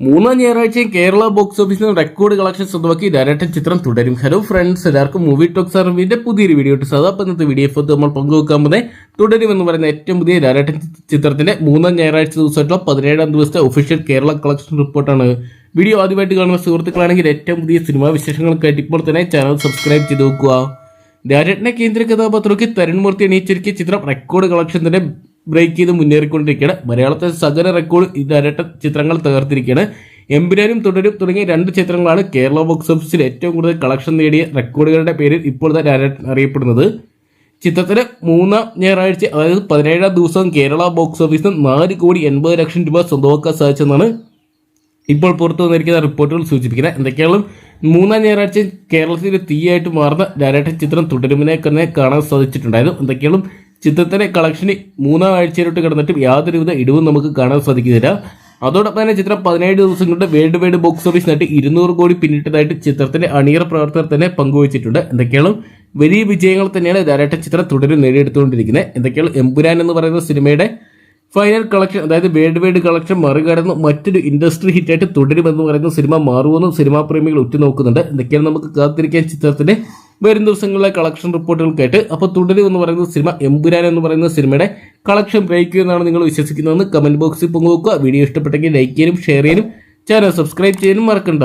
മൂന്നാം ഞായറാഴ്ചയും കേരള ബോക്സ് ഓഫീസിൽ റെക്കോർഡ് കളക്ഷൻ സ്വന്തമാക്കി ഡയറക്ടർ ചിത്രം തുടരും. ഹലോ ഫ്രണ്ട്സ് എല്ലാവർക്കും മൂവി ടോക്സ് അറിവിന്റെ പുതിയൊരു വീഡിയോ ഇട്ട് സാധാ ഇന്നത്തെ വീഡിയോ നമ്മൾ പങ്കുവെക്കാൻ പോകുന്നത് തുടരും എന്ന് പറയുന്ന ഏറ്റവും പുതിയ ഡയറക്ടർ ചിത്രത്തിന്റെ മൂന്നാം ഞായറാഴ്ച ദിവസമായിട്ടുള്ള പതിനേഴാം ദിവസത്തെ ഒഫീഷ്യൽ കേരള കളക്ഷൻ റിപ്പോർട്ടാണ് വീഡിയോ ആദ്യമായിട്ട് കാണുന്ന സുഹൃത്തുക്കളാണെങ്കിൽ ഏറ്റവും പുതിയ സിനിമാ വിശേഷങ്ങൾക്കായിട്ട് ഇപ്പോൾ തന്നെ ചാനൽ സബ്സ്ക്രൈബ് ചെയ്ത് നോക്കുക ഡയറക്ടറിനെ കേന്ദ്ര കഥാപാത്രമൊക്കെ തരുൺമൂർത്തി അണിയിച്ചിരിക്കുന്ന ചിത്രം റെക്കോർഡ് കളക്ഷൻ തന്നെ ബ്രേക്ക് ചെയ്ത് മുന്നേറിക്കൊണ്ടിരിക്കുകയാണ്. മലയാളത്തെ സകല റെക്കോർഡ് ഡയറക്ടർ ചിത്രങ്ങൾ തകർത്തിരിക്കുകയാണ്. എമ്പുരാനും തുടരും തുടങ്ങിയ രണ്ട് ചിത്രങ്ങളാണ് കേരള ബോക്സ് ഓഫീസിൽ ഏറ്റവും കൂടുതൽ കളക്ഷൻ നേടിയ റെക്കോർഡുകളുടെ പേരിൽ ഇപ്പോൾ തന്നെ അറിയപ്പെടുന്നത്. ചിത്രത്തിന് മൂന്നാം ഞായറാഴ്ച അതായത് പതിനേഴാം ദിവസം കേരള ബോക്സ് ഓഫീസിൽ നാല് കോടി എൺപത് ലക്ഷം രൂപ സ്വന്തമാക്കാൻ സാധിച്ചെന്നാണ് ഇപ്പോൾ പുറത്തു വന്നിരിക്കുന്ന റിപ്പോർട്ടുകൾ സൂചിപ്പിക്കുന്നത്. എന്തൊക്കെയാണ് മൂന്നാം ഞായറാഴ്ച കേരളത്തിൽ തീയായിട്ട് മാറുന്ന ഡയറക്ടർ ചിത്രം തുടരുമിനെ തന്നെ കാണാൻ സാധിച്ചിട്ടുണ്ടായിരുന്നു. എന്തൊക്കെയാണ് ചിത്രത്തിന്റെ കളക്ഷന് മൂന്നാം ആഴ്ചയിലോട്ട് കിടന്നിട്ടും യാതൊരുവിധ ഇടിവും നമുക്ക് കാണാൻ സാധിക്കുന്നില്ല. അതോടൊപ്പം തന്നെ ചിത്രം പതിനേഴ് ദിവസം കൊണ്ട് വേൾഡ് വൈഡ് ബോക്സ് ഓഫീസ് നേട്ടി ഇരുന്നൂറ് കോടി പിന്നിട്ടതായിട്ട് ചിത്രത്തിന്റെ അണിയറ പ്രവർത്തകർ തന്നെ പങ്കുവച്ചിട്ടുണ്ട്. എന്തൊക്കെയാണ്? വലിയ വിജയങ്ങൾ തന്നെയാണ് ധാരാട്ട ചിത്രം തുടരും നേടിയെടുത്തുകൊണ്ടിരിക്കുന്നത്. എന്തൊക്കെയാണ്? എമ്പുരാൻ എന്ന് പറയുന്ന സിനിമയുടെ ഫൈനൽ കളക്ഷൻ അതായത് വേൾഡ് വൈഡ് കളക്ഷൻ മറികടന്ന് മറ്റൊരു ഇൻഡസ്ട്രി ഹിറ്റായിട്ട് തുടരുമെന്ന് പറയുന്ന സിനിമ മാറുമെന്നും സിനിമാ പ്രേമികൾ ഉറ്റുനോക്കുന്നുണ്ട്. എന്തൊക്കെയാണ് നമുക്ക് കാത്തിരിക്കാൻ ചിത്രത്തിന്റെ വരും ദിവസങ്ങളിലെ കളക്ഷൻ റിപ്പോർട്ടുകൾക്കായിട്ട് അപ്പോൾ തുടരും എന്ന് പറയുന്ന സിനിമ എമ്പുരാൻ എന്ന് പറയുന്ന സിനിമയുടെ കളക്ഷൻ ബ്രേക്ക് എന്നാണ് നിങ്ങൾ വിശ്വസിക്കുന്നതെന്ന് കമന്റ് ബോക്സിൽ പങ്കുവെക്കുക. വീഡിയോ ഇഷ്ടപ്പെട്ടെങ്കിൽ ലൈക്ക് ചെയ്യാനും ഷെയർ ചെയ്യാനും ചാനൽ സബ്സ്ക്രൈബ് ചെയ്യാനും മറക്കണ്ട.